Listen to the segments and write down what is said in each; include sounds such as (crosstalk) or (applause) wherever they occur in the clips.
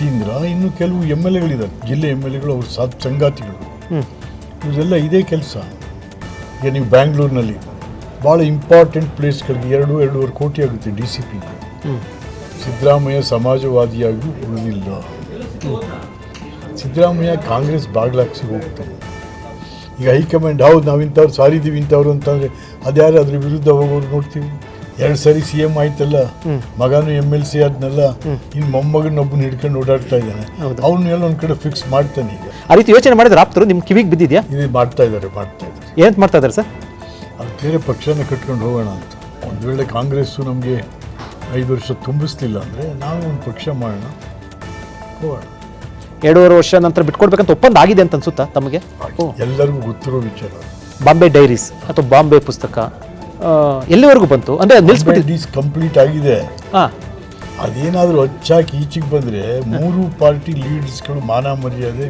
ಯತೀಂದ್ರ ಇನ್ನು ಕೆಲವು M L ಎಗಳಿದ್ದಾರೆ ಜಿಲ್ಲೆ ಎಂ ಎಲ್ ಎಗಳು ಅವ್ರ ಸಾತ್ ಸಂಗಾತಿಗಳು. ಇವರೆಲ್ಲ ಇದೇ ಕೆಲಸ. ಈಗ ನೀವು ಬ್ಯಾಂಗ್ಳೂರಿನಲ್ಲಿ ಭಾಳ ಇಂಪಾರ್ಟೆಂಟ್ ಪ್ಲೇಸ್ಗಳಿಗೆ ಎರಡು ಎರಡೂವರೆ ಕೋಟಿ ಆಗುತ್ತೆ ಡಿ ಸಿ ಪಿ ಸಿದ್ದರಾಮಯ್ಯ ಸಮಾಜವಾದಿಯಾಗಿ ಉಳಿದಿಲ್ಲ. ಸಿದ್ದರಾಮಯ್ಯ ಕಾಂಗ್ರೆಸ್ ಬಾಗ್ಲಾಕ್ಸಿ ಹೋಗ್ತಾರೆ ಈಗ ಹೈಕಮಾಂಡ್ ಹೌದು ನಾವು ಇಂಥವ್ರು ಸಾರಿದ್ದೀವಿ ಇಂಥವ್ರು ಅಂತಂದರೆ ಅದ್ಯಾರು ಅದ್ರ ವಿರುದ್ಧ ಹೋಗೋರು ನೋಡ್ತೀವಿ. ಎರಡು ಸರಿ ಸಿ ಎಂ ಆಯ್ತಲ್ಲ ಮಗನು ಎಂ ಎಲ್ ಸಿ ಆದ್ನಲ್ಲ ಇನ್ನು ಮೊಮ್ಮಗನೊಬ್ಬನ ಹಿಡ್ಕೊಂಡು ಓಡಾಡ್ತಾ ಇದ್ದಾನೆ. ಅವನು ಎಲ್ಲ ಒಂದು ಕಡೆ ಫಿಕ್ಸ್ ಮಾಡ್ತಾನೆ ಈಗ. ಆ ರೀತಿ ಯೋಚನೆ ಮಾಡಿದ್ರೆ ಆಪ್ತರು ನಿಮ್ಮ ಕಿವಿಗೆ ಬಿದ್ದಿದ್ಯಾ? ಇದು ಮಾಡ್ತಾ ಇದ್ದಾರೆ ಮಾಡ್ತಾ ಇದ್ದಾರೆ. ಏನ್ ಮಾಡ್ತಾ ಇದ್ದಾರೆ ಸರ್? ಅದು ಬೇರೆ ಪಕ್ಷನ ಕಟ್ಕೊಂಡು ಹೋಗೋಣ ಅಂತ. ಒಂದು ವೇಳೆ ಕಾಂಗ್ರೆಸ್ಸು ನಮಗೆ ಐದು ವರ್ಷ ತುಂಬಿಸ್ಲಿಲ್ಲ ಅಂದರೆ ನಾವು ಒಂದು ಪಕ್ಷ ಮಾಡೋಣ ಹೋಗೋಣ. ಎರಡೂವರೆ ವರ್ಷ ನಂತರ ಬಿಟ್ಕೊಡ್ಬೇಕಂತ ಒಪ್ಪಂದ ಆಗಿದೆ ಅಂತ ಅನ್ಸುತ್ತಾ ತಮಗೆ? ಎಲ್ಲರಿಗೂ ಗೊತ್ತಿರೋ ವಿಚಾರ. ಬಾಂಬೆ ಡೈರೀಸ್ ಅಥವಾ ಬಾಂಬೆ ಪುಸ್ತಕ ಎಲ್ಲಿವರೆಗೂ ಬಂತು? ಅಂದರೆ ನಿಲ್ಲಿಸ್ಬಿಟ್ಟು ಡಿಸ್ ಕಂಪ್ಲೀಟ್ ಆಗಿದೆ. ಹಾಂ. ಅದೇನಾದರೂ ಹಚ್ಚಾಕಿ ಈಚೆಗೆ ಬಂದರೆ ಮೂರು ಪಾರ್ಟಿ ಲೀಡರ್ಸ್ಗಳು ಮಾನ ಮರ್ಯಾದೆ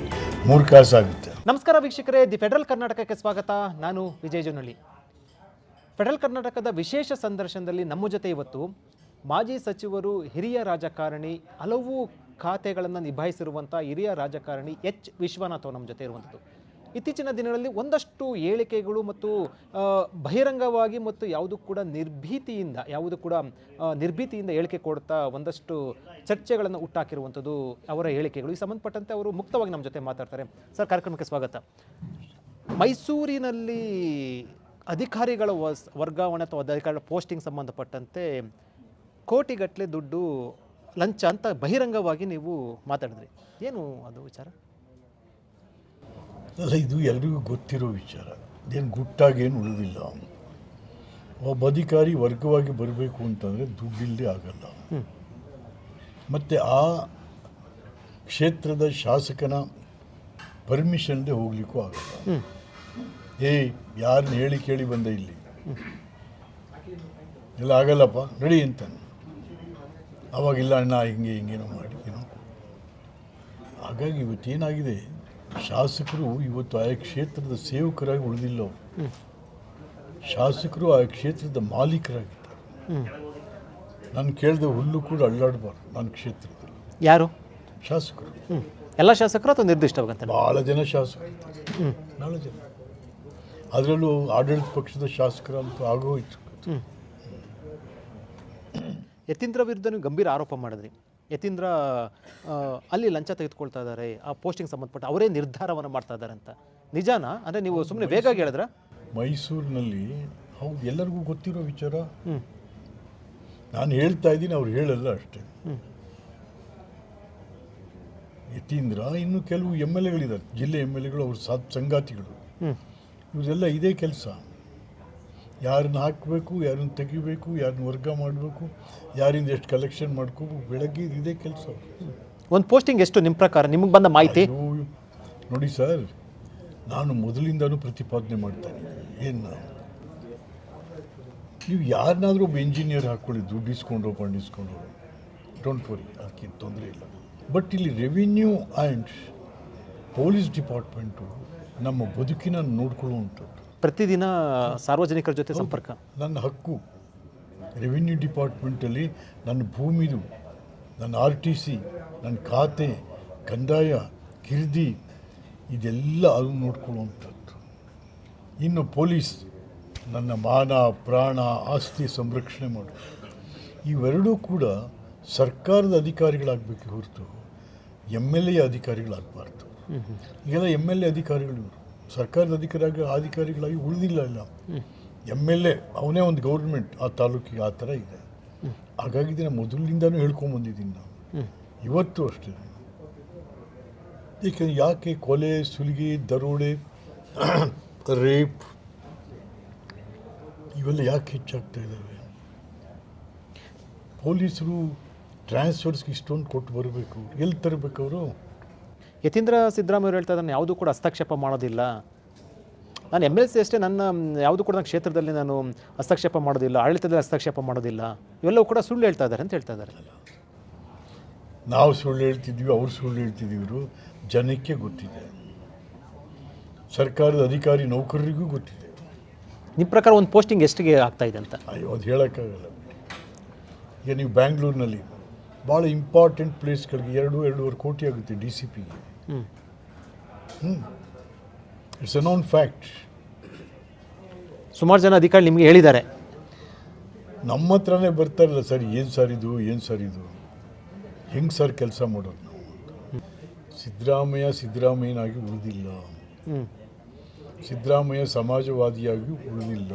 ಮೂರು ಕಾಸಾಗುತ್ತೆ ನಮಸ್ಕಾರ ವೀಕ್ಷಕರೇ ದಿ ಫೆಡರಲ್ ಕರ್ನಾಟಕಕ್ಕೆ ಸ್ವಾಗತ. ನಾನು ವಿಜಯ್ ಜೋನಳ್ಳಿ ಫೆಡರಲ್ ಕರ್ನಾಟಕದ ವಿಶೇಷ ಸಂದರ್ಶನದಲ್ಲಿ ನಮ್ಮ ಜೊತೆ ಇವತ್ತು ಮಾಜಿ ಸಚಿವರು ಹಿರಿಯ ರಾಜಕಾರಣಿ ಹಲವು ಖಾತೆಗಳನ್ನು ನಿಭಾಯಿಸಿರುವಂಥ ಹಿರಿಯ ರಾಜಕಾರಣಿ ಎಚ್ ವಿಶ್ವನಾಥ್ ಅವರು ನಮ್ಮ ಜೊತೆ ಇರುವಂಥದ್ದು ಇತ್ತೀಚಿನ ದಿನಗಳಲ್ಲಿ ಒಂದಷ್ಟು ಹೇಳಿಕೆಗಳು ಮತ್ತು ಬಹಿರಂಗವಾಗಿ ಮತ್ತು ಯಾವುದು ಕೂಡ ನಿರ್ಭೀತಿಯಿಂದ, ಯಾವುದು ಕೂಡ ನಿರ್ಭೀತಿಯಿಂದ ಹೇಳಿಕೆ ಕೊಡ್ತಾ ಒಂದಷ್ಟು ಚರ್ಚೆಗಳನ್ನು ಹುಟ್ಟಾಕಿರುವಂಥದ್ದು ಅವರ ಹೇಳಿಕೆಗಳು ಈ ಸಂಬಂಧಪಟ್ಟಂತೆ ಅವರು ಮುಕ್ತವಾಗಿ ನಮ್ಮ ಜೊತೆ ಮಾತಾಡ್ತಾರೆ. ಸರ್, ಕಾರ್ಯಕ್ರಮಕ್ಕೆ ಸ್ವಾಗತ. ಮೈಸೂರಿನಲ್ಲಿ ಅಧಿಕಾರಿಗಳ ವರ್ಗಾವಣೆ ಅಥವಾ ಅಧಿಕಾರಿಗಳ ಪೋಸ್ಟಿಂಗ್ ಸಂಬಂಧಪಟ್ಟಂತೆ ಕೋಟಿಗಟ್ಟಲೆ ದುಡ್ಡು ಲಂಚ ಅಂತ ಬಹಿರಂಗವಾಗಿ ನೀವು ಮಾತಾಡಿದ್ರಿ. ಏನು ಅದು ವಿಚಾರ? ಅಲ್ಲ ಇದು ಎಲ್ರಿಗೂ ಗೊತ್ತಿರೋ ವಿಚಾರ. ಏನು ಗುಟ್ಟಾಗೇನು ಉಳಿದಿಲ್ಲ ಒಬ್ಬ ಅಧಿಕಾರಿ ವರ್ಗವಾಗಿ ಬರಬೇಕು ಅಂತಂದರೆ ದುಡ್ಡಿಲ್ಲದೆ ಆಗಲ್ಲ. ಮತ್ತು ಆ ಕ್ಷೇತ್ರದ ಶಾಸಕನ ಪರ್ಮಿಷನ್ದೇ ಹೋಗ್ಲಿಕ್ಕೂ ಆಗಲ್ಲ. ಏಯ್ ಯಾರನ್ನ ಹೇಳಿ ಕೇಳಿ ಬಂದ ಇಲ್ಲಿ? ಇಲ್ಲ ಆಗಲ್ಲಪ್ಪ ನಡಿ ಅಂತಾನೆ. ಅವಾಗಿಲ್ಲ ಅಣ್ಣ ಹಿಂಗೆ ಹಿಂಗೇನೋ ಮಾಡಿ ಏನೋ ಹಾಗಾಗಿ ಇವತ್ತೇನಾಗಿದೆ? ಶಾಸಕರು ಇವತ್ತು ಆಯಾ ಕ್ಷೇತ್ರದ ಸೇವಕರಾಗಿ ಉಳಿದಿಲ್ಲ ಅವರು. ಶಾಸಕರು ಆ ಕ್ಷೇತ್ರದ ಮಾಲೀಕರಾಗಿದ್ದಾರೆ. ನಾನು ಕೇಳಿದೆ ಹುಲ್ಲು ಕೂಡ ಅಳ್ಳಾಡಬಾರ್ದು ನನ್ನ ಕ್ಷೇತ್ರದಲ್ಲಿ. ಯಾರು? ಶಾಸಕರು. ಎಲ್ಲ ಶಾಸಕರು ಅಥವಾ ನಿರ್ದಿಷ್ಟವಾಗಂತ? ಭಾಳ ಜನ ಶಾಸಕರು ಬಹಳ ಭಾಳ ಜನ. ಅದರಲ್ಲೂ ಆಡಳಿತ ಪಕ್ಷದ ಶಾಸಕರಂತೂ ಆಗೋಯ್ತು. ಯತೀಂದ್ರ ವಿರುದ್ಧ ನೀವು ಗಂಭೀರ ಆರೋಪ ಮಾಡಿದ್ರಿ. ಯತೀಂದ್ರ ಅಲ್ಲಿ ಲಂಚ ತೆಗೆದುಕೊಳ್ತಾ ಇದ್ದಾರೆ ಆ ಪೋಸ್ಟಿಂಗ್ ಸಂಬಂಧಪಟ್ಟ ಅವರೇ ನಿರ್ಧಾರವನ್ನು ಮಾಡ್ತಾ ಇದ್ದಾರೆ ಅಂತ. ನಿಜಾನ? ಅಂದರೆ ನೀವು ಸುಮ್ಮನೆ ವೇಗ ಹೇಳಿದ್ರ? ಮೈಸೂರಿನಲ್ಲಿ ಹೌದು ಎಲ್ಲರಿಗೂ ಗೊತ್ತಿರೋ ವಿಚಾರ? ನಾನು ಹೇಳ್ತಾ ಇದ್ದೀನಿ ಅವ್ರು ಹೇಳಲ್ಲ ಅಷ್ಟೇ. ಯತೀಂದ್ರ ಇನ್ನು ಕೆಲವು ಎಂ ಎಲ್ ಎಗಳಿದ್ದಾರೆ ಜಿಲ್ಲೆ ಎಂ ಎಲ್ ಎಗಳು ಅವ್ರ ಸಾತ್ ಸಂಗಾತಿಗಳು. ಇವರೆಲ್ಲ ಇದೇ ಕೆಲಸ. ಯಾರನ್ನ ಹಾಕಬೇಕು ಯಾರನ್ನ ತೆಗಿಬೇಕು ಯಾರನ್ನ ವರ್ಗ ಮಾಡಬೇಕು ಯಾರಿಂದ ಎಷ್ಟು ಕಲೆಕ್ಷನ್ ಮಾಡ್ಕೋಬೇಕು ಬೆಳಗ್ಗೆ ಇದೇ ಕೆಲಸ. ಒಂದು ಪೋಸ್ಟಿಂಗ್ ಎಷ್ಟು ನಿಮ್ಮ ಪ್ರಕಾರ? ನಿಮಗೆ ಬಂದ ಮಾಹಿತಿ? ನೋಡಿ ಸರ್ ನಾನು ಮೊದಲಿಂದನೂ ಪ್ರತಿಪಾದನೆ ಮಾಡ್ತೇನೆ ಏನು ನೀವು? ಯಾರನ್ನಾದರೂ ಒಬ್ಬ ಇಂಜಿನಿಯರ್ ಹಾಕ್ಕೊಳ್ಳಿ ದುಡ್ಡು ಇಸ್ಕೊಂಡು ಡೋಂಟ್ ವರಿ ಅದಕ್ಕೆ ತೊಂದರೆ ಇಲ್ಲ. ಬಟ್ ಇಲ್ಲಿ ರೆವಿನ್ಯೂ ಆ್ಯಂಡ್ ಪೊಲೀಸ್ ಡಿಪಾರ್ಟ್ಮೆಂಟು ನಮ್ಮ ಬದುಕಿನ ನೋಡ್ಕೊಳ್ಳುವಂಥದ್ದು. ಪ್ರತಿದಿನ ಸಾರ್ವಜನಿಕರ ಜೊತೆ ಸಂಪರ್ಕ. ನನ್ನ ಹಕ್ಕು ರೆವಿನ್ಯೂ ಡಿಪಾರ್ಟ್ಮೆಂಟಲ್ಲಿ ನನ್ನ ಭೂಮಿದು ನನ್ನ ಆರ್ ಟಿ ಸಿ ನನ್ನ ಖಾತೆ ಕಂದಾಯ ಕಿರ್ದಿ ಇದೆಲ್ಲ ಅದು ನೋಡ್ಕೊಳ್ಳುವಂಥದ್ದು. ಇನ್ನು ಪೊಲೀಸ್ ನನ್ನ ಮಾನ ಪ್ರಾಣ ಆಸ್ತಿ ಸಂರಕ್ಷಣೆ ಮಾಡು. ಇವೆರಡೂ ಕೂಡ ಸರ್ಕಾರದ ಅಧಿಕಾರಿಗಳಾಗಬೇಕು ಹೊರತು ಎಂ ಎಲ್ ಎ ಅಧಿಕಾರಿಗಳಾಗಬಾರ್ದು. ಈಗೆಲ್ಲ ಎಂ ಎಲ್ ಎ ಅಧಿಕಾರಿಗಳು ಇವರು. ಸರ್ಕಾರದ ಅಧಿಕಾರಿ ಅಧಿಕಾರಿಗಳಾಗಿ ಉಳಿದಿಲ್ಲ ಇಲ್ಲ ಎಂ ಎಲ್ ಎ ಅವನೇ ಒಂದು ಗೌರ್ಮೆಂಟ್ ಆ ತಾಲೂಕಿಗೆ ಆ ಥರ ಇದೆ. ಹಾಗಾಗಿ ಇದನ್ನು ಮೊದಲಿನಿಂದನೂ ಹೇಳ್ಕೊಂಬಂದಿದ್ದೀನಿ ಹ್ಮ್. ಇವತ್ತು ಅಷ್ಟೇ. ಏಕೆಂದರೆ ಯಾಕೆ ಕೊಲೆ, ಸುಲಿಗೆ, ದರೋಡೆ, ರೇಪ್ ಇವೆಲ್ಲ ಯಾಕೆ ಹೆಚ್ಚಾಗ್ತಾ ಇದ್ದಾವೆ ಪೊಲೀಸರು ಟ್ರಾನ್ಸ್ಫರ್ಸ್ಗೆ ಇಷ್ಟೊಂದು ಕೊಟ್ಟು ಬರಬೇಕು. ಎಲ್ಲಿ ತರಬೇಕು ಅವರು ಯತೀಂದ್ರ ಸಿದ್ದರಾಮಯ್ಯ ಹೇಳ್ತಾ ಇದ್ದಾರೆ ಯಾವುದೂ ಕೂಡ ಹಸ್ತಕ್ಷೇಪ ಮಾಡೋದಿಲ್ಲ. ನಾನು ಎಂ ಎಲ್ ಸಿ ಅಷ್ಟೇ ನನ್ನ ಯಾವುದು ಕೂಡ ನನ್ನ ಕ್ಷೇತ್ರದಲ್ಲಿ ನಾನು ಹಸ್ತಕ್ಷೇಪ ಮಾಡೋದಿಲ್ಲ ಆಡಳಿತದಲ್ಲಿ ಹಸ್ತಕ್ಷೇಪ ಮಾಡೋದಿಲ್ಲ. ಇವೆಲ್ಲವೂ ಕೂಡ ಸುಳ್ಳು ಹೇಳ್ತಾ ಇದ್ದಾರೆ ಅಂತ ಹೇಳ್ತಾ ಇದ್ದಾರೆ. ನಾವು ಸುಳ್ಳು ಹೇಳ್ತಿದ್ವಿ ಅವ್ರು ಸುಳ್ಳು ಹೇಳ್ತಿದ್ದೀವರು ಜನಕ್ಕೆ ಗೊತ್ತಿದೆ. ಸರ್ಕಾರದ ಅಧಿಕಾರಿ ನೌಕರರಿಗೂ ಗೊತ್ತಿದೆ. ನಿಮ್ಮ ಪ್ರಕಾರ ಒಂದು ಪೋಸ್ಟಿಂಗ್ ಎಷ್ಟಿಗೆ ಆಗ್ತಾ ಇದೆ ಅಂತ? ಅಯ್ಯೋ ಅದು ಹೇಳೋಕ್ಕಾಗಲ್ಲ. ಈಗ ನೀವು ಬ್ಯಾಂಗ್ಳೂರಿನಲ್ಲಿ ಭಾಳ ಇಂಪಾರ್ಟೆಂಟ್ ಪ್ಲೇಸ್ಗಳಿಗೆ ಎರಡು ಎರಡೂವರೆ ಕೋಟಿ ಆಗುತ್ತೆ ಡಿ ಸಿ ಪಿಗೆ. ಇಟ್ಸ್ ಅ ನೋನ್ ಫ್ಯಾಕ್ಟ್ ಸುಮಾರು ಜನ ಅಧಿಕಾರಿ ನಿಮಗೆ ಹೇಳಿದ್ದಾರೆ. ನಮ್ಮ ಹತ್ರನೇ ಬರ್ತಾರಲ್ಲ ಸರ್ ಏನು ಸರ್ ಇದು ಏನು ಸರ್ ಇದು? ಹೆಂಗೆ ಸರ್ ಕೆಲಸ ಮಾಡೋದು ನಾವು? ಸಿದ್ದರಾಮಯ್ಯ ಸಿದ್ದರಾಮಯ್ಯನಾಗಿ ಉಳಿದಿಲ್ಲ. ಹ್ಞೂ ಸಿದ್ದರಾಮಯ್ಯ ಸಮಾಜವಾದಿಯಾಗಿ ಉಳಿದಿಲ್ಲ.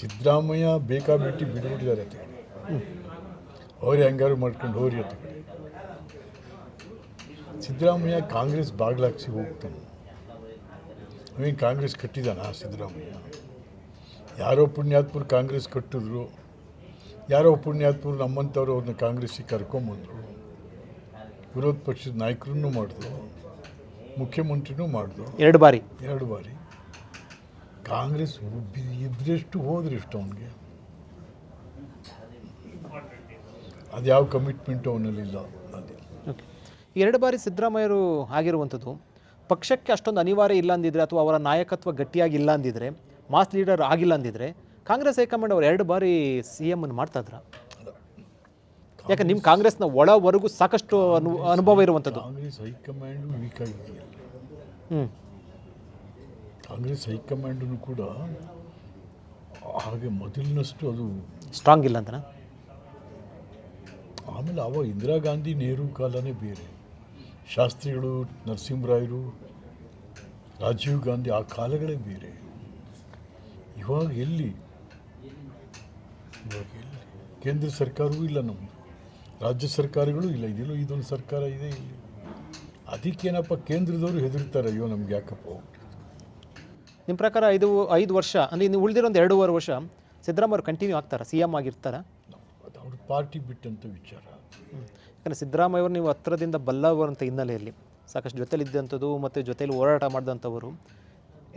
ಸಿದ್ದರಾಮಯ್ಯ ಬೇಕಾಬಿಟ್ಟು ಬಿಟ್ಬಿಟ್ಟಿದ್ದಾರೆ ಅಂತ ಕಡೆ ಅವ್ರು ಹೆಂಗಾರು ಮಾಡ್ಕೊಂಡು ಹೋರಿ ಅಂತ ಕಡೆ ಸಿದ್ದರಾಮಯ್ಯ ಕಾಂಗ್ರೆಸ್ ಬಾಗ್ಲಾಕ್ಸಿ ಹೋಗ್ತಾನೆ. ಅವೇನು ಕಾಂಗ್ರೆಸ್ ಕಟ್ಟಿದಾನ ಸಿದ್ದರಾಮಯ್ಯ? ಯಾರೋ ಪುಣ್ಯಾತ್ಮರು ಕಾಂಗ್ರೆಸ್ ಕಟ್ಟಿದ್ರು. ಯಾರೋ ಪುಣ್ಯಾತ್ಮರು ನಮ್ಮಂಥವ್ರು ಅವ್ರನ್ನ ಕಾಂಗ್ರೆಸ್ಸಿಗೆ ಕರ್ಕೊಂಬಂದರು. ವಿರೋಧ ಪಕ್ಷದ ನಾಯಕರನ್ನು ಮಾಡಿದ್ರು. ಮುಖ್ಯಮಂತ್ರಿನೂ ಮಾಡಿದ್ರು. ಎರಡು ಬಾರಿ. ಎರಡು ಬಾರಿ. ಕಾಂಗ್ರೆಸ್ ಇದ್ರೆಷ್ಟು ಹೋದ್ರೆಷ್ಟು ಅವನಿಗೆ? ಅದು ಯಾವ ಕಮಿಟ್ಮೆಂಟು ಅವನಲ್ಲಿಲ್ಲ. ಅದೇ ಓಕೆ ಎರಡು ಬಾರಿ ಸಿದ್ದರಾಮಯ್ಯರು ಆಗಿರುವಂಥದ್ದು ಪಕ್ಷಕ್ಕೆ ಅಷ್ಟೊಂದು ಅನಿವಾರ್ಯ ಇಲ್ಲ ಅಂದಿದ್ರೆ ಅಥವಾ ಅವರ ನಾಯಕತ್ವ ಗಟ್ಟಿಯಾಗಿ ಇಲ್ಲ ಅಂದಿದ್ರೆ ಮಾಸ್ ಲೀಡರ್ ಆಗಿಲ್ಲ ಅಂದಿದ್ರೆ ಕಾಂಗ್ರೆಸ್ ಹೈಕಮಾಂಡ್ ಅವ್ರು ಎರಡು ಬಾರಿ ಸಿ ಎಂ ಅನ್ನು ಮಾಡ್ತಾ ಇದ್ರ? ಯಾಕೆ ನಿಮ್ಮ ಕಾಂಗ್ರೆಸ್ನ ಒಳವರೆಗೂ ಸಾಕಷ್ಟು ಅನು ಅನುಭವ ಇರುವಂಥದ್ದು. ಕಾಂಗ್ರೆಸ್ ಹೈಕಮಾಂಡ್ ವೀಕ್ ಆಗಿದೆಯಲ್ಲ ಹ್ಞೂ ಕಾಂಗ್ರೆಸ್ ಹೈಕಮಾಂಡನ್ನು ಕೂಡ ಹಾಗೆ ಮೊದಲಿನಷ್ಟು ಅದು ಸ್ಟ್ರಾಂಗ್ ಇಲ್ಲ ಅಂತನಾ? ಆಮೇಲೆ ಅವ ಇಂದಿರಾ ಗಾಂಧಿ ನೆಹರು ಕಾಲನೇ ಬೇರೆ. ಶಾಸ್ತ್ರಿಗಳು ನರಸಿಂಹರಾಯರು ರಾಜೀವ್ ಗಾಂಧಿ ಆ ಕಾಲಗಳೇ ಬೇರೆ. ಇವಾಗ ಎಲ್ಲಿ? ಇವಾಗ ಎಲ್ಲಿ? ಕೇಂದ್ರ ಸರ್ಕಾರವೂ ಇಲ್ಲ ನಮ್ಮದು ರಾಜ್ಯ ಸರ್ಕಾರಗಳು ಇಲ್ಲ. ಇದೆಲ್ಲೋ ಇದೊಂದು ಸರ್ಕಾರ ಇದೆ ಇಲ್ಲಿ. ಅದಕ್ಕೇನಪ್ಪ ಕೇಂದ್ರದವರು ಹೆದರ್ತಾರೆ? ಅಯ್ಯೋ ನಮ್ಗೆ ಯಾಕಪ್ಪ? ನಿಮ್ಮ ಪ್ರಕಾರ ಐದು ಐದು ವರ್ಷ ಅಂದರೆ ಇನ್ನು ಉಳಿದಿರೋ ಒಂದು ಎರಡೂವರೆ ವರ್ಷ ಸಿದ್ದರಾಮಯ್ಯ ಕಂಟಿನ್ಯೂ ಆಗ್ತಾರೆ? ಸಿ ಎಂ ಆಗಿರ್ತಾರೆ ಅದು ಅವ್ರ ಪಾರ್ಟಿ ಬಿಟ್ಟಂಥ ವಿಚಾರ. ಯಾಕಂದರೆ ಸಿದ್ದರಾಮಯ್ಯ ಅವರು ನೀವು ಹತ್ರದಿಂದ ಬಲ್ಲವರಂಥ ಹಿನ್ನೆಲೆಯಲ್ಲಿ, ಸಾಕಷ್ಟು ಜೊತೆಲಿದ್ದಂಥದ್ದು ಮತ್ತು ಜೊತೆಲಿ ಹೋರಾಟ ಮಾಡಿದಂಥವರು,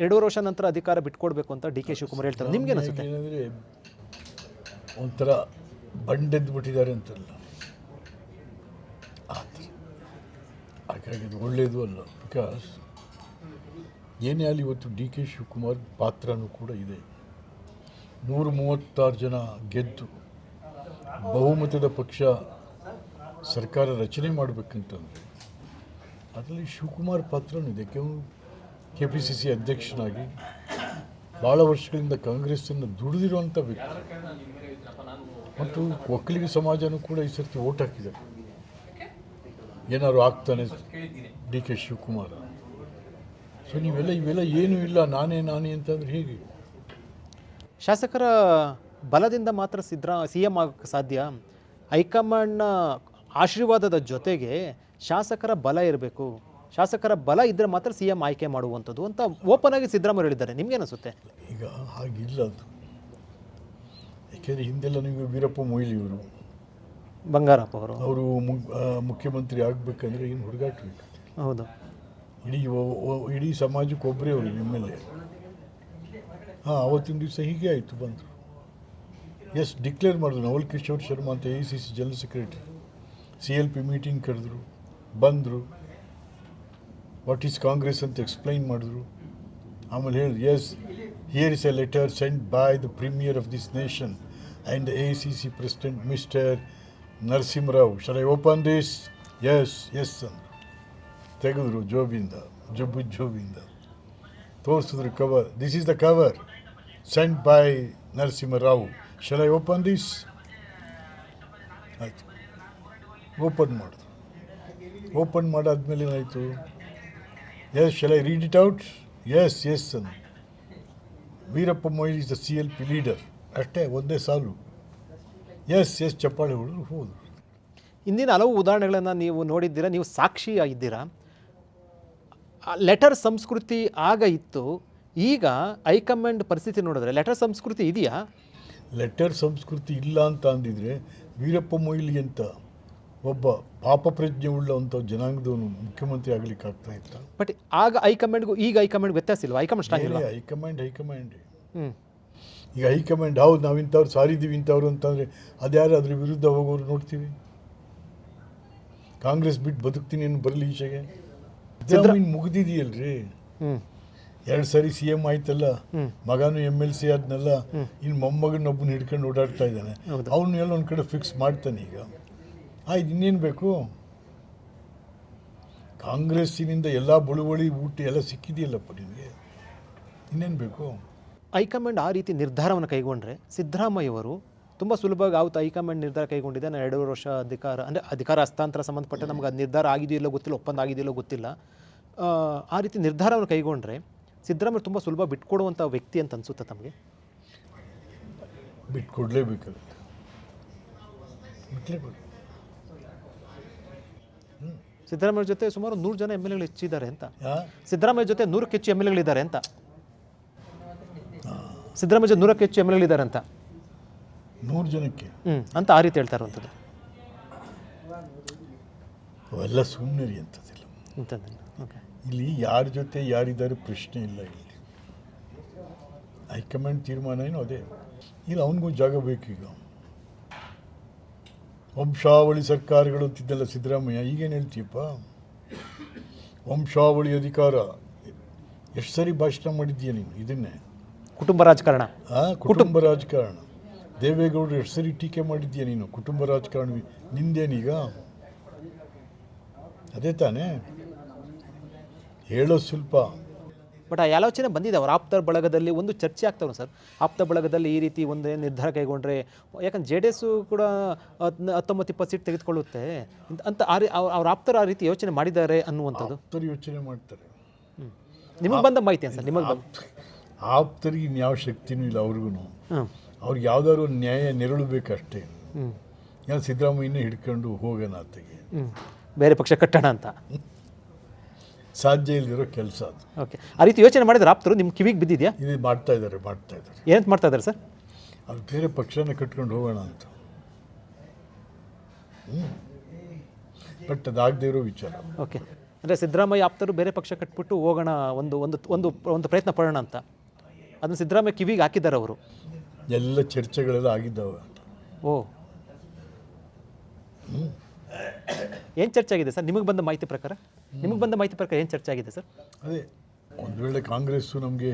ಎರಡೂವರೆ ವರ್ಷ ನಂತರ ಅಧಿಕಾರ ಬಿಟ್ಕೊಡ್ಬೇಕು ಅಂತ ಡಿ ಕೆ ಶಿವಕುಮಾರ್ ಹೇಳ್ತಾರೆ. ನಿಮ್ಗೆ ಅನಿಸುತ್ತೆ? ಒಂಥರ ಬಂಡೆದ್ದು ಬಿಟ್ಟಿದ್ದಾರೆ ಅಂತಲ್ಲ ಹಾಗಾಗಿ ಅದು ಒಳ್ಳೆಯದು ಅಲ್ಲ ಬಿಕಾಸ್ ಏನೇ ಆಗಲಿ ಇವತ್ತು ಡಿ ಕೆ ಶಿವಕುಮಾರ್ ಪಾತ್ರನೂ ಕೂಡ ಇದೆ. ನೂರ ಮೂವತ್ತಾರು ಜನ ಗೆದ್ದು ಬಹುಮತದ ಪಕ್ಷ ಸರ್ಕಾರ ರಚನೆ ಮಾಡಬೇಕಂತಂದರೆ, ಅದರಲ್ಲಿ ಶಿವಕುಮಾರ್ ಪಾತ್ರನೂ ಇದೆ. ಕೆಲವು ಕೆ ಪಿ ಸಿ ಸಿ ಅಧ್ಯಕ್ಷನಾಗಿ ಭಾಳ ವರ್ಷಗಳಿಂದ ಕಾಂಗ್ರೆಸ್ಸನ್ನು ದುಡಿದಿರುವಂಥ ವ್ಯಕ್ತಿ. ಮತ್ತು ಒಕ್ಕಲಿಗ ಸಮಾಜನೂ ಕೂಡ ಈ ಸರ್ತಿ ಓಟ್ ಹಾಕಿದ್ದಾರೆ. ಏನಾದ್ರು ಆಗ್ತಾನೆ ಡಿ ಕೆ ಶಿವಕುಮಾರ? ಸೊ, ನೀವೆಲ್ಲ ಇವೆಲ್ಲ ಏನೂ ಇಲ್ಲ, ನಾನೇ ನಾನೇ ಅಂತಂದ್ರೆ ಹೇಗೆ? ಶಾಸಕರ ಬಲದಿಂದ ಮಾತ್ರ ಸಿದ್ರ ಸಿ ಎಂ ಆಗೋಕ್ಕೆ ಸಾಧ್ಯ. ಹೈಕಮಾಂಡ್ನ ಆಶೀರ್ವಾದದ ಜೊತೆಗೆ ಶಾಸಕರ ಬಲ ಇರಬೇಕು. ಶಾಸಕರ ಬಲ ಇದ್ದರೆ ಮಾತ್ರ ಸಿ ಎಂ ಆಯ್ಕೆ ಮಾಡುವಂಥದ್ದು ಅಂತ ಓಪನ್ ಆಗಿ ಸಿದ್ದರಾಮಯ್ಯ ಹೇಳಿದ್ದಾರೆ. ನಿಮ್ಗೆ ಅನಿಸುತ್ತೆ ಈಗ ಹಾಗಿಲ್ಲ ಅದು. ಯಾಕೆಂದರೆ ಹಿಂದೆಲ್ಲ ನಿಮಗೆ ವೀರಪ್ಪ ಮೊಯ್ಲಿ ಇವರು. ಬಂಗಾರಪ್ಪ ಅವರು. ಅವರು ಮುಖ್ಯಮಂತ್ರಿ ಆಗಬೇಕಂದ್ರೆ ಏನು ಹುಡುಗಾಟ ಬೇಕು ಹೌದು. ಇಡೀ ಇಡೀ ಸಮಾಜಕ್ಕೆ ಒಬ್ಬರೇ ಅವರು ಎಂ ಎಲ್ ಎ. ಹಾಂ ಅವತ್ತಿನ ದಿವಸ ಹೀಗೆ ಆಯಿತು ಬಂದರು ಎಸ್ ಡಿಕ್ಲೇರ್ ಮಾಡಿದ್ರು ನವಲ್ ಕಿಶೋರ್ ಶರ್ಮಾ ಅಂತ A C C general secretary. C L P meeting ಕರೆದ್ರು, ಬಂದರು. ವಾಟ್ ಈಸ್ ಕಾಂಗ್ರೆಸ್ ಅಂತ ಎಕ್ಸ್ಪ್ಲೈನ್ ಮಾಡಿದ್ರು. ಆಮೇಲೆ ಹೇಳಿದ್ರು yes here is a letter send by the premier of this nation and A C C president mister Narasimha Rao sir I open this yes yes ಅಂದರು. ತೆಗೆದ್ರು ಜೋಬಿಂದ, ಜಬ್ಬು ಜೋಬಿಂದ. ತೋರಿಸಿದ್ರು cover this is the cover sent by Narasimha Rao sir I open this ಆಯಿತು. Open ಮಾಡಿದ್ರು open ಮಾಡಾದ್ಮೇಲೆ ಏನಾಯಿತು? Yes shall I read it out yes yes ಅನ್ನು Veerappa Moily is the C L P leader ಅಷ್ಟೇ ಒಂದೇ ಸಾಲು. S S ಚಪ್ಪಾಳೆ ಹೊಡೆದ್ರು ಹೋದರು. ಇಂದಿನ ಹಲವು ಉದಾಹರಣೆಗಳನ್ನು ನೀವು ನೋಡಿದ್ದೀರಾ ನೀವು ಸಾಕ್ಷಿ ಆಗಿದ್ದೀರಾ ಲೆಟರ್ ಸಂಸ್ಕೃತಿ ಆಗ ಇತ್ತು. ಈಗ ಹೈಕಮಾಂಡ್ ಪರಿಸ್ಥಿತಿ ನೋಡಿದ್ರೆ ಲೆಟರ್ ಸಂಸ್ಕೃತಿ ಇದೆಯಾ? ಲೆಟರ್ ಸಂಸ್ಕೃತಿ ಇಲ್ಲ ಅಂತ ಅಂದಿದ್ರೆ ವೀರಪ್ಪ ಮೊಯ್ಲಿ ಅಂತ ಒಬ್ಬ ಪಾಪ ಪ್ರಜ್ಞೆ ಉಳ್ಳವಂಥ ಜನಾಂಗದವನು ಮುಖ್ಯಮಂತ್ರಿ ಆಗ್ಲಿಕ್ಕೆ ಆಗ್ತಾ ಇತ್ತ ಬಟ್ ಆಗ ಹೈಕಮಾಂಡ್ಗೂ ಈಗ ಹೈಕಮಾಂಡ್ ವ್ಯತ್ಯಾಸ ಇಲ್ಲ ಹೈಕಮಾಂಡ್ ಸ್ಟ್ರಾಂಗ್ ಇಲ್ವಾ ಹೈಕಮಾಂಡ್ ಹೈಕಮಾಂಡ್ ಈಗ ಹೈಕಮಾಂಡ್ ಹೌದು ನಾವು ಇಂಥವ್ರು ಸಾರಿದ್ದೀವಿ ಇಂಥವ್ರು ಅಂತಂದರೆ ಅದ್ಯಾರು ಅದ್ರ ವಿರುದ್ಧ ಹೋಗೋರು ನೋಡ್ತೀವಿ? ಕಾಂಗ್ರೆಸ್ ಬಿಟ್ಟು ಬದುಕ್ತೀನಿ ಏನು ಬರಲಿ ಈಚೆಗೆ ಸಿದ್ದರಾಮಯ್ಯ ಮುಗ್ದಿದೆಯಲ್ರಿ? ಎರಡು ಸಾರಿ ಸಿ ಎಂ ಆಯ್ತಲ್ಲ. ಮಗನು ಎಂ ಎಲ್ ಸಿ ಆದ್ನಲ್ಲ? ಇನ್ನು ಮೊಮ್ಮಗನೊಬ್ಬನ ಹಿಡ್ಕೊಂಡು ಓಡಾಡ್ತಾ ಇದ್ದಾನೆ. ಅವನು ಎಲ್ಲ ಒಂದು ಕಡೆ ಫಿಕ್ಸ್ ಮಾಡ್ತಾನೆ ಈಗ. ಆಯ್ತು ಇನ್ನೇನು ಬೇಕು? ಕಾಂಗ್ರೆಸ್ಸಿನಿಂದ ಎಲ್ಲ ಬಳುವಳಿ ಊಟ ಎಲ್ಲ ಸಿಕ್ಕಿದೆಯಲ್ಲಪ್ಪ ನಿಮಗೆ ಇನ್ನೇನು ಬೇಕು? ಹೈಕಮಾಂಡ್ ಆ ರೀತಿ ನಿರ್ಧಾರವನ್ನು ಕೈಗೊಂಡ್ರೆ ಸಿದ್ದರಾಮಯ್ಯವರು ತುಂಬ ಸುಲಭವಾಗಿ ಆವತ್ತು ಹೈಕಮಾಂಡ್ ನಿರ್ಧಾರ ಕೈಗೊಂಡಿದೆ. ನಾನು ಎರಡೂವರೆ ವರ್ಷ ಅಧಿಕಾರ ಅಂದರೆ ಅಧಿಕಾರ ಹಸ್ತಾಂತರ ಸಂಬಂಧಪಟ್ಟ ನಮ್ಗೆ ಅದು ನಿರ್ಧಾರ ಆಗಿದೆಯೋ ಇಲ್ಲೋ ಗೊತ್ತಿಲ್ಲ ಒಪ್ಪಂದ ಆಗಿದೆಯೋ ಇಲ್ಲೋ ಗೊತ್ತಿಲ್ಲ. ಆ, ಆ ರೀತಿ ನಿರ್ಧಾರವನ್ನು ಕೈಗೊಂಡ್ರೆ ಸಿದ್ದರಾಮಯ್ಯ ತುಂಬ ಸುಲಭ ಬಿಟ್ಕೊಡುವಂಥ ವ್ಯಕ್ತಿ ಅಂತ ಅನಿಸುತ್ತೆ ತಮಗೆ? ಬಿಟ್ಕೊಡ್ಲೇಬೇಕಾಗುತ್ತೆ. ಬಿಟ್ಲೇಬೇಕು. ಸಿದ್ದರಾಮಯ್ಯ ಜೊತೆ ಸುಮಾರು ನೂರು ಜನ ಎಂ ಎಲ್ ಎಗಳು ಹೆಚ್ಚಿದ್ದಾರೆ ಅಂತ. ಸಿದ್ದರಾಮಯ್ಯ ಜೊತೆ ನೂರಕ್ಕೆ ಹೆಚ್ಚು ಎಂ ಎಲ್ ಎಗಳಿದ್ದಾರೆ ಅಂತ. ಸಿದ್ದರಾಮಯ್ಯ ಜೊತೆ ನೂರಕ್ಕೆ ಹೆಚ್ಚು ಎಂ ಎಲ್ ಎಗಳಿದ್ದಾರೆ ಅಂತ. ನೂರು ಜನಕ್ಕೆ? ಹ್ಞೂ ಅಂತ ಆ ರೀತಿ ಹೇಳ್ತಾ ಇರುವಂಥದ್ದು. ಅವೆಲ್ಲ ಸುಮ್ಮನೆ ಅಂತಂದ್ರೆ ಓಕೆ ಇಲ್ಲಿ ಯಾರ ಜೊತೆ ಯಾರಿದ್ದಾರೆ ಪ್ರಶ್ನೆ ಇಲ್ಲ ಇಲ್ಲಿ. ಹೈಕಮಾಂಡ್ ತೀರ್ಮಾನ ಏನು ಅದೇ. ಇಲ್ಲಿ ಅವನಿಗೂ ಜಾಗ ಬೇಕು ಬೇಕೀಗ ವಂಶಾವಳಿ ಸರ್ಕಾರಗಳು ಅಂತಿದ್ದಲ್ಲ ಸಿದ್ದರಾಮಯ್ಯ ಈಗೇನು ಹೇಳ್ತೀಯಪ್ಪ? ವಂಶಾವಳಿ ಅಧಿಕಾರ. ಎಷ್ಟು ಸರಿ ಭಾಷಣ ಮಾಡಿದ್ದೀಯ ನೀನು ಇದನ್ನೇ? ಕುಟುಂಬ ರಾಜಕಾರಣ. ಕುಟುಂಬ ರಾಜಕಾರಣ. ದೇವೇಗೌಡರು ಎಷ್ಟು ಸರಿ ಟೀಕೆ ಮಾಡಿದ್ದೀಯ ನೀನು? ಕುಟುಂಬ ರಾಜಕಾರಣ ನಿಂದೇನೀಗ? ಅದೇ ತಾನೇ. ಹೇಳೋ ಸ್ವಲ್ಪ. ಬಟ್ ಆ ಆಲೋಚನೆ ಬಂದಿದೆ ಅವ್ರ ಆಪ್ತರ ಬಳಗದಲ್ಲಿ ಒಂದು ಚರ್ಚೆ ಆಗ್ತವ್ರು ಸರ್. ಆಪ್ತ ಬಳಗದಲ್ಲಿ ಈ ರೀತಿ ಒಂದು ನಿರ್ಧಾರ ಕೈಗೊಂಡ್ರೆ ಯಾಕಂದ್ರೆ ಜೆ ಡಿ ಎಸ್ಸು ಕೂಡ ಹತ್ತೊಂಬತ್ತು ಇಪ್ಪತ್ತು ಸೀಟ್ ತೆಗೆದುಕೊಳ್ಳುತ್ತೆ. ಅಂತ- ಆ ರೀ- ಅವ್ರ ಆಪ್ತರು ಆ ರೀತಿ ಯೋಚನೆ ಮಾಡಿದ್ದಾರೆ ಅನ್ನುವಂಥದ್ದು? ಸರ್ ಯೋಚನೆ ಮಾಡ್ತಾರೆ. ನಿಮಗೆ ಬಂದ ಮಾಹಿತಿ ಸರ್? ನಿಮಗೆ ಬಂದ? ಆಪ್ತ ಆಪ್ತರಿಗೆ ಇನ್ಯಾವ ಶಕ್ತಿನೂ ಇಲ್ಲ ಅವ್ರಿಗೂ ಅವ್ರಿಗೆ ಯಾವ್ದಾದ್ರು ನ್ಯಾಯ ನೆರಳಬೇಕಷ್ಟೇ. ಹ್ಞೂ ಯಾರು ಸಿದ್ದರಾಮಯ್ಯನೇ ಹಿಡ್ಕೊಂಡು ಹೋಗೋಣ ಅತ್ತಗೆ ಬೇರೆ ಪಕ್ಷ ಕಟ್ಟೋಣ ಅಂತ. ಸಾಧ್ಯ ಇಲ್ದಿರೋ ಕೆಲಸ ಅದು. ಓಕೆ. ಆ ರೀತಿ ಯೋಚನೆ ಮಾಡಿದ್ರೆ ಆಪ್ತರು ನಿಮ್ಮ ಕಿವಿಗೆ ಬಿದ್ದಿದೆಯಾ? ಇದು ಮಾಡ್ತಾ ಇದ್ದಾರೆ ಮಾಡ್ತಾ ಇದ್ದಾರೆ. ಏನಂತ ಮಾಡ್ತಾ ಇದ್ದಾರೆ ಸರ್? ಅದು ಬೇರೆ ಪಕ್ಷನ ಕಟ್ಕೊಂಡು ಹೋಗೋಣ ಅಂತ. ಬಟ್ ಅದಾಗದೇ ಇರೋ ವಿಚಾರ. ಓಕೆ. ಅಂದರೆ ಸಿದ್ದರಾಮಯ್ಯ ಆಪ್ತರು ಬೇರೆ ಪಕ್ಷ ಕಟ್ಬಿಟ್ಟು ಹೋಗೋಣ ಒಂದು ಒಂದು ಒಂದು ಒಂದು ಪ್ರಯತ್ನ ಪಡೋಣ ಅಂತ. ಅದನ್ನು ಸಿದ್ದರಾಮಯ್ಯ ಕಿವಿಗೆ ಹಾಕಿದ್ದಾರೆ ಅವರು. ಎಲ್ಲ ಚರ್ಚೆಗಳೆಲ್ಲ ಆಗಿದ್ದಾವೆ ಓ. ಏನು ಚರ್ಚೆ ಆಗಿದೆ ಸರ್? ನಿಮಗೆ ಬಂದ ಮಾಹಿತಿ ಪ್ರಕಾರ? ನಿಮಗೆ ಬಂದ ಮಾಹಿತಿ ಪ್ರಕಾರ ಏನು ಚರ್ಚೆ ಆಗಿದೆ ಸರ್? ಅದೇ ಒಂದು ವೇಳೆ ಕಾಂಗ್ರೆಸ್ಸು ನಮಗೆ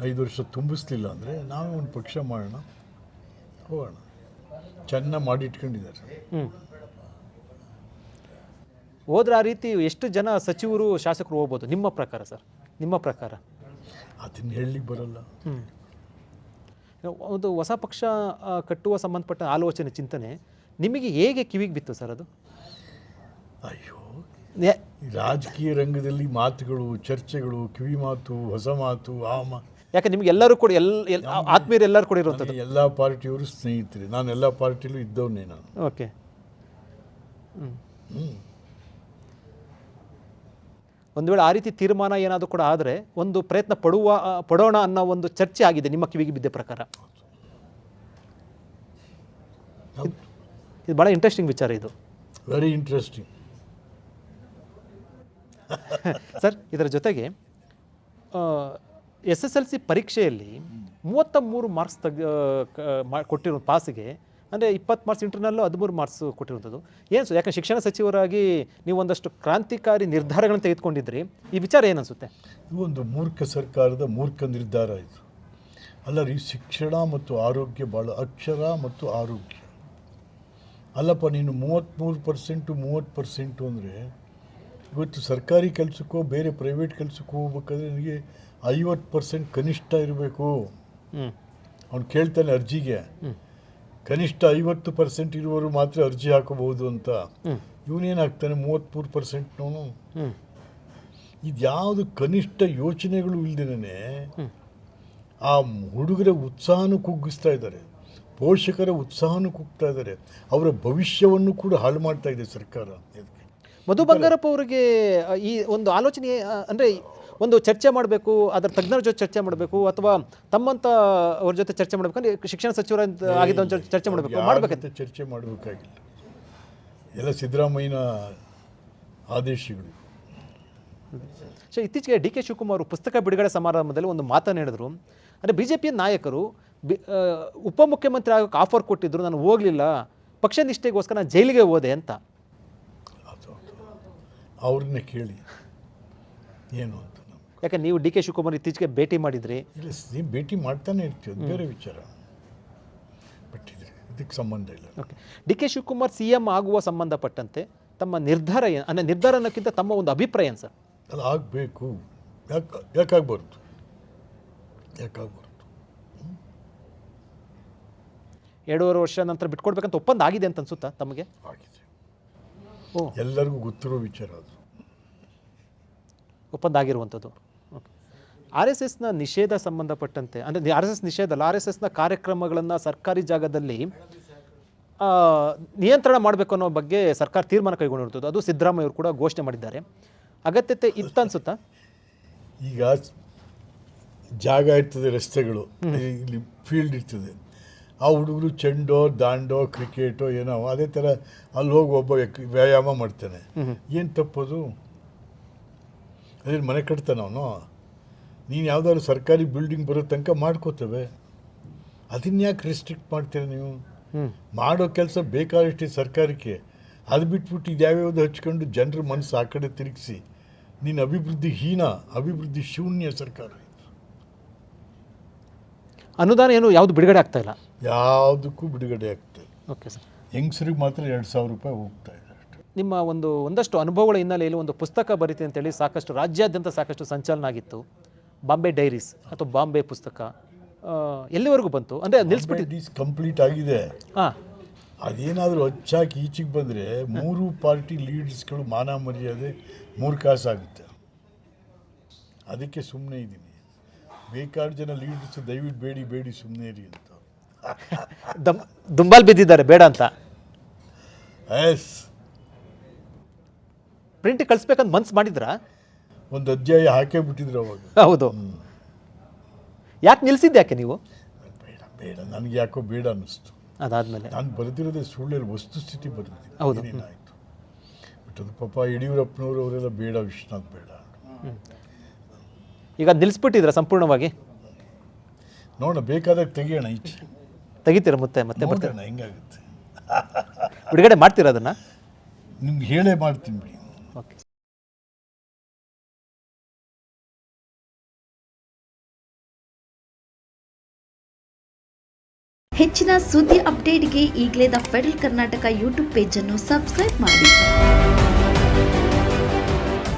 ಐದು ವರ್ಷ ತುಂಬಿಸ್ಲಿಲ್ಲ ಅಂದರೆ ನಾವೇ ಒಂದು ಪಕ್ಷ ಮಾಡೋಣ ಹೋಗೋಣ. ಚೆನ್ನಾಗಿ ಮಾಡಿಟ್ಕೊಂಡಿದ್ದಾರೆ ಹೋದ್ರೆ ಆ ರೀತಿ ಎಷ್ಟು ಜನ ಸಚಿವರು ಶಾಸಕರು ಹೋಗ್ಬೋದು? ನಿಮ್ಮ ಪ್ರಕಾರ ಸರ್? ನಿಮ್ಮ ಪ್ರಕಾರ? ಅದನ್ನು ಹೇಳಲಿಕ್ಕೆ ಬರಲ್ಲ. ಹ್ಞೂ ಒಂದು ಹೊಸ ಪಕ್ಷ ಆ, ಕಟ್ಟುವ ಸಂಬಂಧಪಟ್ಟ ಆಲೋಚನೆ ಚಿಂತನೆ ನಿಮಗೆ ಹೇಗೆ ಕಿವಿಗೆ ಬಿತ್ತು ಸರ್ ಅದು? ಅಯ್ಯೋ ರಾಜಕೀಯ ರಂಗದಲ್ಲಿ ಮಾತುಗಳು ಚರ್ಚೆಗಳು ಕಿವಿ ಮಾತು ಹೊಸ ಮಾತು ಆ ಮಾ ಯಾಕೆ ನಿಮ್ಗೆ ಎಲ್ಲರೂ ಕೂಡ ಎಲ್ಲ ಎಲ್ ಆತ್ಮೀಯರು ಎಲ್ಲರೂ ಕೂಡ ಇರುವಂಥದ್ದು? ನನಗೆ ಎಲ್ಲ ಪಾರ್ಟಿಯವರು ಸ್ನೇಹಿತರೆ. ನಾನು ಎಲ್ಲ ಪಾರ್ಟಿಲೂ ಇದ್ದವನೇ ನಾನು. ಓಕೆ. ಒಂದು ವೇಳೆ ಆ ರೀತಿ ತೀರ್ಮಾನ ಏನಾದರೂ ಕೂಡ ಆದರೆ ಒಂದು ಪ್ರಯತ್ನ ಪಡುವ ಪಡೋಣ ಅನ್ನೋ ಒಂದು ಚರ್ಚೆ ಆಗಿದೆ ನಿಮ್ಮ ಕಿವಿಗೆ ಬಿದ್ದ ಪ್ರಕಾರ. ಇದು ಭಾಳ ಇಂಟ್ರೆಸ್ಟಿಂಗ್ ವಿಚಾರ ಇದು. ವೆರಿ ಇಂಟ್ರೆಸ್ಟಿಂಗ್ (laughs) ಸರ್, ಇದರ ಜೊತೆಗೆ ಎಸ್ ಎಸ್ ಎಲ್ ಸಿ ಪರೀಕ್ಷೆಯಲ್ಲಿ ಮೂವತ್ತ ಮೂರು ಮಾರ್ಕ್ಸ್ ತೆಗ್ ಕೊಟ್ಟಿರೋ ಪಾಸಿಗೆ, ಅಂದರೆ ಇಪ್ಪತ್ತು ಮಾರ್ಕ್ಸ್ ಇಂಟರ್ನಲ್ಲು ಹದಿಮೂರು ಮಾರ್ಕ್ಸ್ ಕೊಟ್ಟಿರುವಂಥದ್ದು. ಏನು ಸರ್ ಯಾಕಂದ್ರೆ ಶಿಕ್ಷಣ ಸಚಿವರಾಗಿ ನೀವು ಒಂದಷ್ಟು ಕ್ರಾಂತಿಕಾರಿ ನಿರ್ಧಾರಗಳನ್ನು ತೆಗೆದುಕೊಂಡಿದ್ರಿ. ಈ ವಿಚಾರ ಏನನ್ಸುತ್ತೆ ಇದು ಒಂದು ಮೂರ್ಖ ಸರ್ಕಾರದ ಮೂರ್ಖ ನಿರ್ಧಾರ ಇದು. ಅಲ್ಲ ರೀ ಶಿಕ್ಷಣ ಮತ್ತು ಆರೋಗ್ಯ ಭಾಳ ಅಕ್ಷರ ಮತ್ತು ಆರೋಗ್ಯ. ಅಲ್ಲಪ್ಪ, ನೀನು ಮೂವತ್ತ್ಮೂರು ಪರ್ಸೆಂಟು, ಮೂವತ್ತು ಪರ್ಸೆಂಟು ಅಂದರೆ ಇವತ್ತು ಸರ್ಕಾರಿ ಕೆಲಸಕ್ಕೋ ಬೇರೆ ಪ್ರೈವೇಟ್ ಕೆಲಸಕ್ಕೂ ಹೋಗ್ಬೇಕಾದ್ರೆ ನನಗೆ ಐವತ್ತು ಪರ್ಸೆಂಟ್ ಕನಿಷ್ಠ ಇರಬೇಕು. ಅವ್ನು ಕೇಳ್ತಾನೆ ಅರ್ಜಿಗೆ. ಕನಿಷ್ಠ ಐವತ್ತು ಪರ್ಸೆಂಟ್ ಇರುವವರು ಮಾತ್ರ ಅರ್ಜಿ ಹಾಕಬಹುದು ಅಂತ. ಇವನೇನಾಗ್ತಾನೆ ಇವನೇನು ಹಾಕ್ತಾನೆ ಮೂವತ್ತ್ಮೂರು ಪರ್ಸೆಂಟ್ನವನು ಇದು ಇದ್ಯಾವುದು ಕನಿಷ್ಠ ಯೋಚನೆಗಳು ಇಲ್ದೇನೆ ಆ ಹುಡುಗರ ಉತ್ಸಾಹನೂ ಕುಗ್ಗಿಸ್ತಾ ಇದ್ದಾರೆ. ಪೋಷಕರ ಉತ್ಸಾಹನೂ ಕುಗ್ತಾ ಇದ್ದಾರೆ. ಅವರ ಭವಿಷ್ಯವನ್ನು ಕೂಡ ಹಾಳು ಮಾಡ್ತಾ ಇದೆ ಸರ್ಕಾರ. ಇದಕ್ಕೆ ಮಧು ಬಂಗಾರಪ್ಪ ಅವರಿಗೆ ಈ ಒಂದು ಆಲೋಚನೆ ಅಂದರೆ ಒಂದು ಚರ್ಚೆ ಮಾಡಬೇಕು ಅದರ ತಜ್ಞರ ಜೊತೆ ಚರ್ಚೆ ಮಾಡಬೇಕು ಅಥವಾ ತಮ್ಮಂತ ಅವ್ರ ಜೊತೆ ಚರ್ಚೆ ಮಾಡಬೇಕು ಅಂದ್ರೆ ಶಿಕ್ಷಣ ಸಚಿವರ ಆಗಿದ್ದ ಒಂದು ಚರ್ಚೆ ಮಾಡಬೇಕು ಮಾಡಬೇಕಂತ. ಚರ್ಚೆ ಮಾಡಬೇಕಾಗಿಲ್ಲ. ಎಲ್ಲ ಸಿದ್ದರಾಮಯ್ಯನ ಆದೇಶಗಳು. ಸೊ ಇತ್ತೀಚೆಗೆ ಡಿ ಕೆ ಶಿವಕುಮಾರ್ ಪುಸ್ತಕ ಬಿಡುಗಡೆ ಸಮಾರಂಭದಲ್ಲಿ ಒಂದು ಮಾತನ್ನು ಹೇಳಿದ್ರು. ಅಂದರೆ ಬಿ ಜೆ ಪಿಯ ನಾಯಕರು ಬಿ ಉಪಮುಖ್ಯಮಂತ್ರಿ ಆಗೋಕ್ಕೆ ಆಫರ್ ಕೊಟ್ಟಿದ್ದರು ನಾನು ಹೋಗಲಿಲ್ಲ ಪಕ್ಷ ನಿಷ್ಠೆಗೋಸ್ಕರ ನಾನು ಜೈಲಿಗೆ ಹೋದೆ ಅಂತ. ಅವ್ರನ್ನೇ ಕೇಳಿ. ಏನು ಅಂತ ಯಾಕೆ ನೀವು ಡಿ ಕೆ ಶಿವಕುಮಾರ್ ಇತ್ತೀಚೆಗೆ ಭೇಟಿ ಮಾಡಿದ್ರಿ? ಇಲ್ಲ ನೀವು ಭೇಟಿ ಮಾಡ್ತಾನೆ ಇರ್ತೀವಿ ಅದು ಬೇರೆ ವಿಚಾರ. ಬಟ್ ಇದು ಇದಕ್ಕೆ ಸಂಬಂಧ ಇಲ್ಲ. Okay D K Shivakumar C M ಆಗುವ ಸಂಬಂಧಪಟ್ಟಂತೆ ತಮ್ಮ ನಿರ್ಧಾರ ಏನು ಅಂದರೆ ನಿರ್ಧಾರ ಅನ್ನೋಕ್ಕಿಂತ ತಮ್ಮ ಒಂದು ಅಭಿಪ್ರಾಯ ಸರ್? ಅದು ಆಗಬೇಕು. ಯಾಕೆ ಯಾಕಾಗಬಾರ್ದು? ಯಾಕಾಗಬಾರ್ದು? ಎರಡೂವರೆ ವರ್ಷ ನಂತರ ಬಿಟ್ಕೊಡ್ಬೇಕಂತ ಒಪ್ಪಂದ ಆಗಿದೆ ಅಂತ ಅನ್ಸುತ್ತಾ ತಮಗೆ? ಆಗಿದೆ. ಎಲ್ಲರಿಗೂ ಗೊತ್ತಿರೋ ವಿಚಾರ ಅದು. ಒಪ್ಪಂದ ಆಗಿರುವಂಥದ್ದು ಆರ್ ಎಸ್ ಎಸ್ನ ನಿಷೇಧ ಸಂಬಂಧಪಟ್ಟಂತೆ ಅಂದರೆ ಆರ್ ಎಸ್ ಎಸ್ ನಿಷೇಧ ಅಲ್ಲ ಆರ್ ಎಸ್ ಎಸ್ನ ಕಾರ್ಯಕ್ರಮಗಳನ್ನು ಸರ್ಕಾರಿ ಜಾಗದಲ್ಲಿ ನಿಯಂತ್ರಣ ಮಾಡಬೇಕು ಅನ್ನೋ ಬಗ್ಗೆ ಸರ್ಕಾರ ತೀರ್ಮಾನ ಕೈಗೊಂಡಿರ್ತದೆ ಅದು ಸಿದ್ದರಾಮಯ್ಯ ಅವರು ಕೂಡ ಘೋಷಣೆ ಮಾಡಿದ್ದಾರೆ. ಅಗತ್ಯತೆ ಇತ್ತು ಅನ್ಸುತ್ತಾ? ಈಗ ಜಾಗ ಇರ್ತದೆ ರಸ್ತೆಗಳು ಇಲ್ಲಿ ಫೀಲ್ಡ್ ಇರ್ತದೆ. ಆ ಹುಡುಗರು ಚೆಂಡೋ ದಾಂಡೋ ಕ್ರಿಕೆಟೋ ಏನೋ ಅದೇ ಥರ ಅಲ್ಲಿ ಹೋಗಿ ಒಬ್ಬ ವ್ಯಾಯಾಮ ಮಾಡ್ತಾನೆ. ಏನು ತಪ್ಪದು? ಅದೇನು ಮನೆ ಕಟ್ತಾನೆ ಅವನು. ನೀನು ಯಾವುದಾದ್ರು ಸರ್ಕಾರಿ ಬಿಲ್ಡಿಂಗ್ ಬರೋ ತನಕ ಮಾಡ್ಕೋತೇವೆ. ಅದನ್ಯಾಕೆ ರಿಸ್ಟ್ರಿಕ್ಟ್ ಮಾಡ್ತೀರ ನೀವು? ಮಾಡೋ ಕೆಲಸ ಬೇಕಾದಷ್ಟು ಸರ್ಕಾರಕ್ಕೆ. ಅದು ಬಿಟ್ಬಿಟ್ಟು ಇದ್ಯಾವ್ಯಾವ್ದು ಹಚ್ಕೊಂಡು ಜನರ ಮನಸ್ಸು ಆ ಕಡೆ ತಿರುಗಿಸಿ. ನೀನು ಅಭಿವೃದ್ಧಿ ಹೀನ ಅಭಿವೃದ್ಧಿ ಶೂನ್ಯ ಸರ್ಕಾರ ಅನುದಾನ ಏನು ಯಾವುದು ಬಿಡುಗಡೆ ಆಗ್ತಾ ಇಲ್ಲ? ಯಾವುದಕ್ಕೂ ಬಿಡುಗಡೆ ಆಗ್ತಾ ಇಲ್ಲ. ಓಕೆ ಸರ್ ಹೆಂಗಸರಿಗೆ ಮಾತ್ರ ಎರಡು ಸಾವಿರ ರೂಪಾಯಿ ಹೋಗ್ತಾ ಇದೆ ಅಷ್ಟೇ. ನಿಮ್ಮ ಒಂದು ಒಂದಷ್ಟು ಅನುಭವಗಳ ಹಿನ್ನೆಲೆಯಲ್ಲಿ ಒಂದು ಪುಸ್ತಕ ಬರೀತಿ ಅಂತೇಳಿ ಸಾಕಷ್ಟು ರಾಜ್ಯಾದ್ಯಂತ ಸಾಕಷ್ಟು ಸಂಚಲನ ಆಗಿತ್ತು. ಬಾಂಬೆ ಡೈರೀಸ್ ಅಥವಾ ಬಾಂಬೆ ಪುಸ್ತಕ ಆ, ಎಲ್ಲಿವರೆಗೂ ಬಂತು? ಅಂದರೆ ನಿಲ್ಲಿಸ್ಬಿಟ್ಟು ಈಸ್ ಕಂಪ್ಲೀಟ್ ಆಗಿದೆ. ಹಾಂ. ಅದೇನಾದರೂ ಹಚ್ಚಾಕಿ ಈಚೆಗೆ ಬಂದರೆ ಮೂರು ಪಾರ್ಟಿ ಲೀಡರ್ಸ್ಗಳು ಮಾನ ಮರ್ಯಾದೆ ಮೂರು ಕಾಸಾಗುತ್ತೆ. ಅದಕ್ಕೆ ಸುಮ್ಮನೆ ಇದ್ದೀನಿ ಬೇಕಾದ ಜನ ಲೀಡರ್ಸ್ ದಯವಿಟ್ಟು ಬೇಡಿ ಬೇಡಿ ಸುಮ್ಮನೆ ಇರಿ ಅಂತ. ದಮ್ ದುಂಬಾಲ್ ಬಿದ್ದಿದ್ದಾರೆ ಬೇಡ ಅಂತ. ಎಸ್ ಪ್ರಿಂಟ್ ಕಳಿಸ್ಬೇಕಂತ ಮನ್ಸು ಮಾಡಿದ್ರಾ? ಒಂದು ಅಧ್ಯಾಯ ಹಾಕೇ ಬಿಟ್ಟಿದ್ರು ಅವಾಗ. ಹೌದು. ಯಾಕೆ ನಿಲ್ಸಿದ್ದು ಯಾಕೆ ನೀವು? ಬೇಡ ಬೇಡ. ನನಗೆ ಯಾಕೋ ಬೇಡ ಅನ್ನಿಸ್ತು. ಅದಾದಮೇಲೆ. ನಾನು ಬರೆದಿರೋದೇ ಸುಳ್ಳು ವಸ್ತುಸ್ಥಿತಿ ಸ್ಥಿತಿ ಬರೆದಿದ್ದೀನಿ. ಏನೇನಾಯಿತು? ಬಟ್ ಅದು ಪಾಪ ಯಡಿಯೂರಪ್ಪನವರು ಅವರೆಲ್ಲ ಬೇಡ ವಿಶ್ವನಾಥ್ ಬೇಡ ಈಗ ನಿಲ್ಲಿಸ್ಬಿಟ್ಟಿದ್ರ ಸಂಪೂರ್ಣವಾಗಿ? ನೋಡೋಣ ಬೇಕಾದಾಗ ತೆಗಿಯೋಣ ಈಚೆ. ತೆಗಿತೀರ ಮತ್ತೆ ಮತ್ತೆ ಬರ್ತೀರ ನೋಡೋಣ ಹೆಂಗಾಗುತ್ತೆ. ಬಿಡುಗಡೆ ಮಾಡ್ತೀರ ಅದನ್ನ? ನಿಮ್ಗೆ ಹೇಳೇ ಮಾಡ್ತೀನಿ ಬಿಡಿ. ಓಕೆ. ಹೆಚ್ಚಿನ ಸುದ್ದಿ ಅಪ್ಡೇಟ್ಗೆ ಈಗಲೇ ದ ಫೆಡರಲ್ ಕರ್ನಾಟಕ ಯೂಟ್ಯೂಬ್ ಪೇಜನ್ನು ಸಬ್ಸ್ಕ್ರೈಬ್ ಮಾಡಿ.